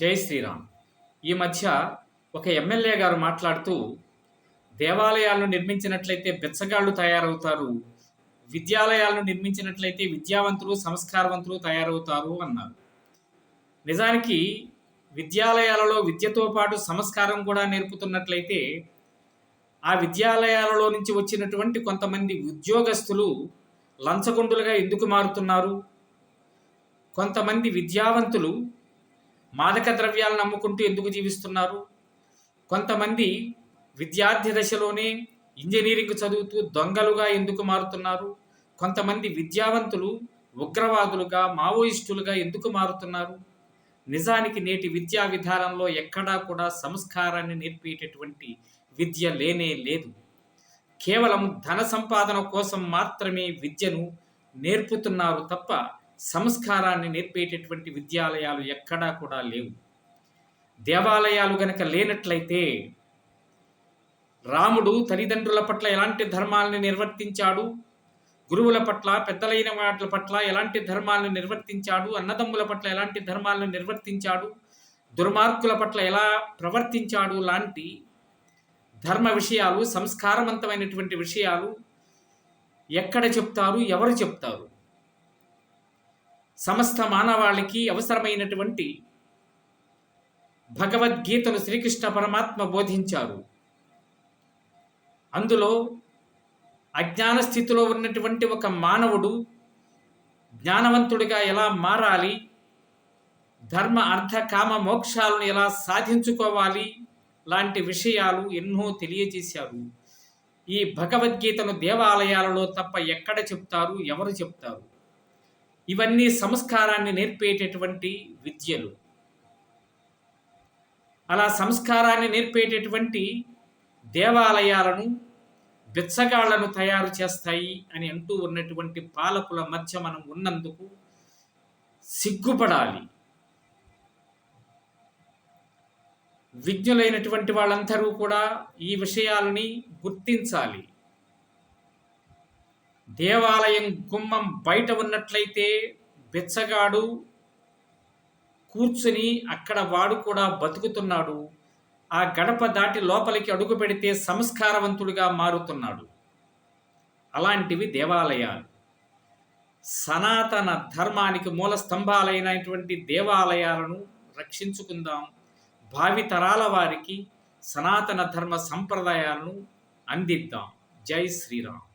జై శ్రీరామ్. ఈ మధ్య ఒక ఎమ్మెల్యే గారు మాట్లాడుతూ దేవాలయాలను నిర్మించినట్లయితే బెచ్చగాళ్ళు తయారవుతారు విద్యాలయాలను నిర్మించినట్లయితే విద్యావంతులు సంస్కారవంతులు తయారవుతారు అన్నారు. నిజానికి విద్యాలయాలలో విద్యతో పాటు సంస్కారం కూడా నేర్పుతున్నట్లయితే ఆ విద్యాలయాలలో నుంచి వచ్చినటువంటి కొంతమంది ఉద్యోగస్తులు లంచగొండులుగా ఎందుకు మారుతున్నారు? కొంతమంది విద్యావంతులు మాదక ద్రవ్యాలను నమ్ముకుంటూ ఎందుకు జీవిస్తున్నారు? కొంతమంది విద్యార్థి దశలోనే ఇంజనీరింగ్ చదువుతూ దొంగలుగా ఎందుకు మారుతున్నారు? కొంతమంది విద్యావంతులు ఉగ్రవాదులుగా మావోయిస్టులుగా ఎందుకు మారుతున్నారు? నిజానికి నేటి విద్యా విధానంలో ఎక్కడా కూడా సంస్కారాన్ని నేర్పేటటువంటి విద్య లేనే లేదు. కేవలం ధన సంపాదన కోసం మాత్రమే విద్యను నేర్పుతున్నారు తప్ప సంస్కారాన్ని నేర్పేటటువంటి విద్యాలయాలు ఎక్కడా కూడా లేవు. దేవాలయాలు గనక లేనట్లయితే రాముడు తల్లిదండ్రుల పట్ల ఎలాంటి ధర్మాలను నిర్వర్తించాడు? గురువుల పట్ల పెద్దలైన వాటి పట్ల ఎలాంటి ధర్మాలను నిర్వర్తించాడు? అన్నదమ్ముల పట్ల ఎలాంటి ధర్మాలను నిర్వర్తించాడు? దుర్మార్గుల పట్ల ఎలా ప్రవర్తించాడు? లాంటి ధర్మ విషయాలు సంస్కారవంతమైనటువంటి విషయాలు ఎక్కడ చెప్తారు? ఎవరు చెప్తారు? సమస్త మానవాళికి అవసరమైనటువంటి భగవద్గీతను శ్రీకృష్ణ పరమాత్మ బోధించారు. అందులో అజ్ఞాన స్థితిలో ఉన్నటువంటి ఒక మానవుడు జ్ఞానవంతుడిగా ఎలా మారాలి ధర్మ అర్థ కామ మోక్షాలను ఎలా సాధించుకోవాలి లాంటి విషయాలు ఎన్నో తెలియజేశారు. ఈ భగవద్గీతను దేవాలయాలలో తప్ప ఎక్కడ చెప్తారు ఎవరు చెప్తారు? ఇవన్నీ సంస్కారాన్ని నేర్పేటటువంటి విద్యలు. అలా సంస్కారాన్ని నేర్పేటటువంటి దేవాలయాలను బిచ్చగాళ్ళను తయారు చేస్తాయి అని అంటూ ఉన్నటువంటి పాలకుల మధ్య మనం ఉన్నందుకు సిగ్గుపడాలి. విజ్ఞులైనటువంటి వాళ్ళందరూ కూడా ఈ విషయాలని గుర్తించాలి. దేవాలయం గుమ్మం బయట ఉన్నట్లయితే బిచ్చగాడు కూర్చుని అక్కడ వాడు కూడా బతుకుతున్నాడు. ఆ గడప దాటి లోపలికి అడుగు పెడితే సంస్కారవంతుడిగా మారుతున్నాడు. అలాంటివి దేవాలయాలు. సనాతన ధర్మానికి మూల స్తంభాలైనటువంటి దేవాలయాలను రక్షించుకుందాం. భావితరాల వారికి సనాతన ధర్మ సంప్రదాయాలను అందిద్దాం. జై శ్రీరామ్.